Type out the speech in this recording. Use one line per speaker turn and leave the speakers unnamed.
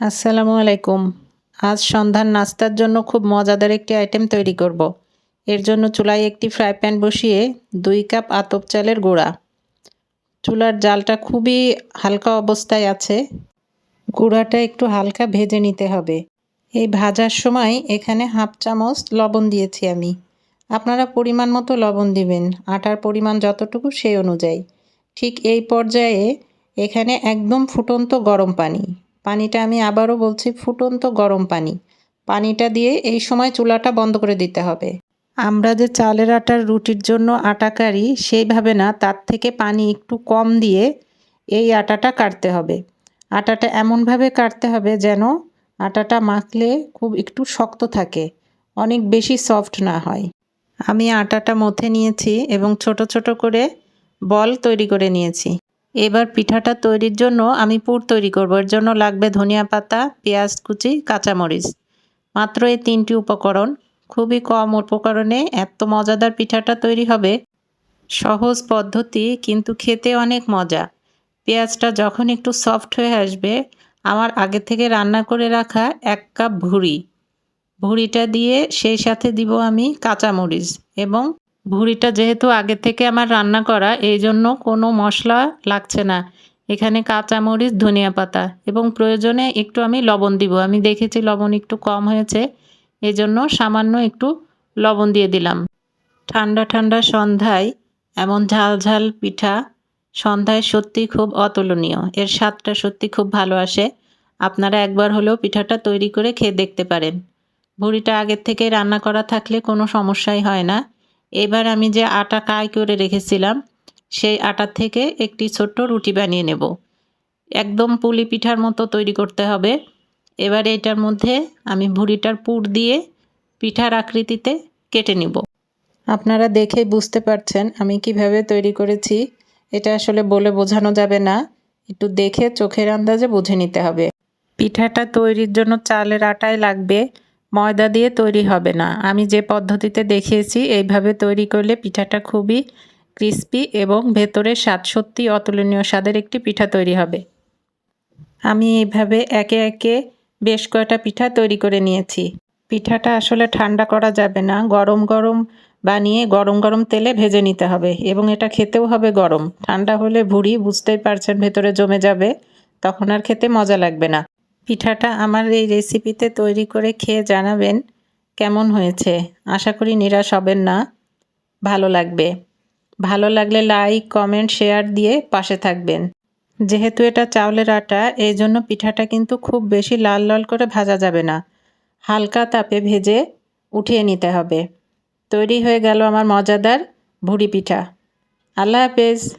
আসসালামু আলাইকুম। আজ সন্ধ্যার নাস্তার জন্য খুব মজাদার একটি আইটেম তৈরি করব। এর জন্য চুলায় একটি ফ্রাই প্যান বসিয়ে দুই কাপ আতপ চালের গুঁড়া। চুলার জালটা খুবই হালকা অবস্থায় আছে। গুঁড়াটা একটু হালকা ভেজে নিতে হবে। এই ভাজার সময় এখানে হাফ চামচ লবণ দিয়েছি আমি। আপনারা পরিমাণ মতো লবণ দিবেন। আটার পরিমাণ যতটুকু সেই অনুযায়ী। ঠিক এই পর্যায়ে এখানে একদম ফুটন্ত গরম পানি। পানিটা আমি আবারও বলছি, ফুটন্ত গরম পানি। পানিটা দিয়ে এই সময় চুলাটা বন্ধ করে দিতে হবে। আমরা যে চালের আটার রুটির জন্য আটা কারি সেইভাবে না, তার থেকে পানি একটু কম দিয়ে এই আটাটা কাটতে হবে। আটাটা এমনভাবে কাটতে হবে যেন আটাটা মাখলে খুব একটু শক্ত থাকে, অনেক বেশি সফট না হয়। আমি আটাটা মথে নিয়েছি এবং ছোট ছোট করে বল তৈরি করে নিয়েছি। এবার পিঠাটা তৈরির জন্য আমি পুর তৈরি করব। এর জন্য লাগবে ধনিয়া পাতা, পেঁয়াজ কুচি, কাঁচামরিচ। মাত্র এই তিনটি উপকরণ। খুবই কম উপকরণে এত মজাদার পিঠাটা তৈরি হবে। সহজ পদ্ধতি, কিন্তু খেতে অনেক মজা। পেঁয়াজটা যখন একটু সফট হয়ে আসবে, আমার আগে থেকে রান্না করে রাখা এক কাপ ভুড়ি। ভুড়িটা দিয়ে সেই সাথে দিব আমি কাঁচামরিচ এবং ভুড়িটা যেহেতু আগে থেকে আমার রান্না করা, এই জন্য কোনো মশলা লাগছে না। এখানে কাঁচামরিচ ধনিয়া পাতা এবং প্রয়োজনে একটু আমি লবণ দিব। আমি দেখেছি লবণ একটু কম হয়েছে এই জন্য সামান্য একটু লবণ দিয়ে দিলাম। ঠান্ডা ঠান্ডা সন্ধ্যায় এমন ঝাল ঝাল পিঠা সন্ধ্যায় সত্যি খুব অতুলনীয়। এর স্বাদটা সত্যি খুব ভালো আসে। আপনারা একবার হলেও পিঠাটা তৈরি করে খেয়ে দেখতে পারেন। ভুড়িটা আগের থেকে রান্না করা থাকলে কোনো সমস্যাই হয় না। এবার আমি যে আটা কায় করে রেখেছিলাম, সেই আটা থেকে একটি ছোট্ট রুটি বানিয়ে নেব। একদম পুলি পিঠার মতো তৈরি করতে হবে। এবার এটার মধ্যে আমি ভুড়িটার পুর দিয়ে পিঠার আকৃতিতে কেটে নিব। আপনারা দেখে বুঝতে পারছেন আমি কীভাবে তৈরি করেছি। এটা আসলে বলে বোঝানো যাবে না। একটু দেখে চোখের আন্দাজে বুঝে নিতে হবে। পিঠাটা তৈরির জন্য চালের আটাই লাগবে। ময়দা দিয়ে তৈরি হবে না। আমি যে পদ্ধতিতে দেখিয়েছি, এইভাবে তৈরি করলে পিঠাটা খুবই ক্রিস্পি এবং ভেতরে স্বাদ সত্যি অতুলনীয় স্বাদের একটি পিঠা তৈরি হবে। আমি এইভাবে একে একে বেশ কয়টা পিঠা তৈরি করে নিয়েছি। পিঠাটা আসলে ঠান্ডা করা যাবে না। গরম গরম বানিয়ে গরম গরম তেলে ভেজে নিতে হবে এবং এটা খেতেও হবে গরম। ঠান্ডা হলে ভুড়ি বুঝতেই পারছেন ভেতরে জমে যাবে, তখন আর খেতে মজা লাগবে না। পিঠাটা আমার এই রেসিপিতে তৈরি করে খেয়ে জানাবেন কেমন হয়েছে। আশা করি নিরাশ হবেন না। ভালো লাগবে। ভালো লাগলে লাইক কমেন্ট শেয়ার দিয়ে পাশে থাকবেন। যেহেতু এটা চাউলের আটা, এই জন্য পিঠাটা কিন্তু খুব বেশি লাল লাল করে ভাজা যাবে না। হালকা তাপে ভেজে উঠিয়ে নিতে হবে। তৈরি হয়ে গেল আমার মজাদার ভুড়ি পিঠা। আল্লাহ হাফেজ।